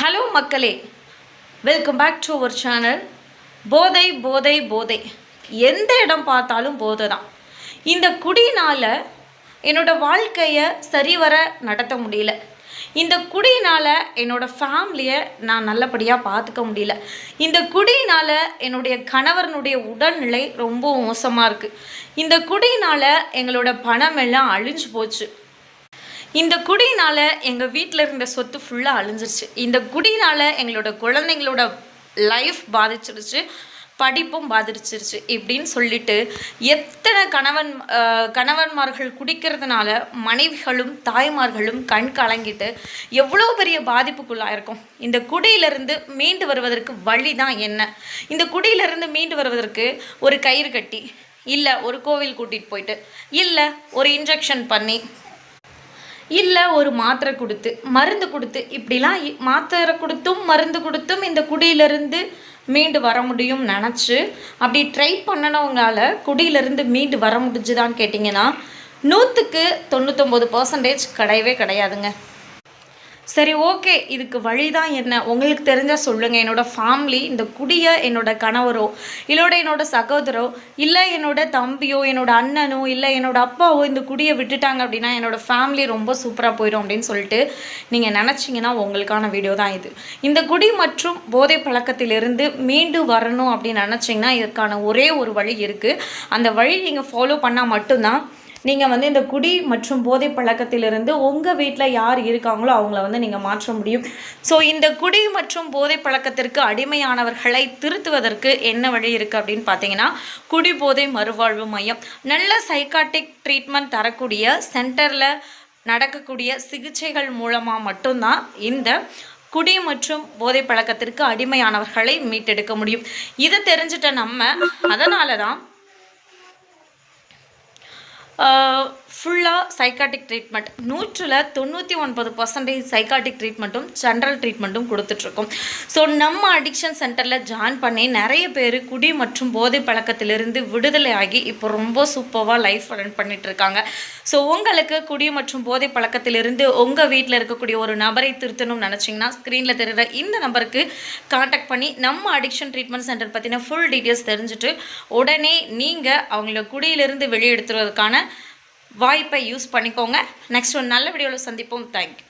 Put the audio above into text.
Hello மக்களே welcome back to our channel போதை போதை போதை. எந்த இடம் பார்த்தாலும் போதை தான். இந்த குடினால் என்னோடய வாழ்க்கையை சரிவர நடத்த முடியல. இந்த குடினால் என்னோட ஃபேமிலியை நான் நல்லபடியாக பார்த்துக்க முடியல. இந்த குடினால் என்னுடைய கணவரனுடைய உடல்நிலை ரொம்ப மோசமாக இருக்குது இந்த குடினால் எங்களோட பணம் எல்லாம் அழிஞ்சு போச்சு. இந்த குடினால எங்கள் வீட்டில் இருந்த சொத்து ஃபுல்லாக அழிஞ்சிருச்சு. இந்த குடினால எங்களோட குழந்தைங்களோட லைஃப் பாதிச்சிருச்சு. படிப்பும் பாதிச்சிருச்சு. இப்படின்னு சொல்லிட்டு எத்தனை கணவன் கணவன்மார்கள் குடிக்கிறதுனால மனைவிகளும் தாய்மார்களும் கண் கலங்கிட்டு எவ்வளோ பெரிய பாதிப்புக்குள்ளாக இருக்கும் இந்த குடியிலிருந்து மீண்டு வருவதற்கு வழி தான் என்ன? இந்த குடியிலிருந்து மீண்டு வருவதற்கு ஒரு கயிறு கட்டி இல்லை ஒரு கோவில் கூட்டிகிட்டு போயிட்டு இல்லை ஒரு இன்ஜெக்ஷன் பண்ணி இல்லை ஒரு மாத்திரை கொடுத்து மருந்து கொடுத்து இப்படிலாம் இ- மாத்திரை கொடுத்தும் மருந்து கொடுத்தும் இந்த குடியிலிருந்து மீண்டு வர முடியும் நினச்சி அப்படி ட்ரை பண்ணனவங்களால குடியிலிருந்து மீண்டு வர முடிஞ்சுதான்னு கேட்டிங்கன்னா நூற்றுக்கு தொண்ணூத்தொம்பது பர்சன்டேஜ் கிடையவே கிடையாதுங்க. சரி ஓகே. இதுக்கு வழி தான் என்ன? உங்களுக்கு தெரிஞ்சால் சொல்லுங்கள் என்னோட ஃபேமிலி இந்த குடியை என்னோட கணவரோ இல்லோட என்னோட சகோதரோ இல்லை என்னோட தம்பியோ என்னோட அண்ணனோ இல்லை என்னோட அப்பாவோ இந்த குடியை விட்டுட்டாங்க அப்படின்னா என்னோட ஃபேமிலி ரொம்ப சூப்பராக போயிடும் அப்படின்னு சொல்லிட்டு நீங்கள் நினச்சிங்கன்னா உங்களுக்கான வீடியோ தான் இது. இந்த குடி மற்றும் போதை பழக்கத்திலிருந்து மீண்டு வரணும் அப்படின்னு நினச்சிங்கன்னா இதுக்கான ஒரே ஒரு வழி இருக்குது அந்த வழி நீங்கள் ஃபாலோ பண்ணால் மட்டும்தான் நீங்கள் வந்து இந்த குடி மற்றும் போதை பழக்கத்திலிருந்து உங்கள் வீட்டில் யார் இருக்காங்களோ அவங்கள வந்து நீங்கள் மாற்ற முடியும். ஸோ இந்த குடி மற்றும் போதை பழக்கத்திற்கு அடிமையானவர்களை திருத்துவதற்கு என்ன வழி இருக்குது அப்படின்னு பார்த்தீங்கன்னா குடி போதை மறுவாழ்வு மையம். நல்ல சைக்காட்டிக் ட்ரீட்மெண்ட் தரக்கூடிய சென்டரில் நடக்கக்கூடிய சிகிச்சைகள் மூலமாக மட்டும்தான் இந்த குடி மற்றும் போதை பழக்கத்திற்கு அடிமையானவர்களை மீட்டெடுக்க முடியும். இது தெரிஞ்சிட்ட நம்ம அதனால தான் Oh. ஃபுல்லாக சைக்காட்டிக் ட்ரீட்மெண்ட் நூற்றில் தொண்ணூற்றி ஒன்பது பர்சன்டேஜ் சைக்காட்டிக் ட்ரீட்மெண்ட்டும் ஜென்ரல் ட்ரீட்மெண்ட்டும் கொடுத்துட்ருக்கோம். ஸோ நம்ம அடிக்ஷன் சென்டரில் ஜாயின் பண்ணி நிறைய பேர் குடி மற்றும் போதை பழக்கத்திலிருந்து விடுதலை ஆகி இப்போ ரொம்ப சூப்பராக லைஃப் ரன் பண்ணிகிட்ருக்காங்க ஸோ உங்களுக்கு குடி மற்றும் போதை பழக்கத்திலிருந்து உங்கள் வீட்டில் இருக்கக்கூடிய ஒரு நபரை திருத்தணும்னு நினச்சிங்கன்னா ஸ்க்ரீனில் தெரிகிற இந்த நம்பருக்கு காண்டாக்ட் பண்ணி நம்ம அடிக்ஷன் ட்ரீட்மெண்ட் சென்டர் பற்றின ஃபுல் டீட்டெயில்ஸ் தெரிஞ்சுட்டு உடனே நீங்கள் அவங்கள குடியிலிருந்து வெளியெடுத்துறதுக்கான வாய்ப்பை யூஸ் பண்ணிக்கோங்க. நெக்ஸ்ட் ஒரு நல்ல வீடியோவில் சந்திப்போம். தேங்க்யூ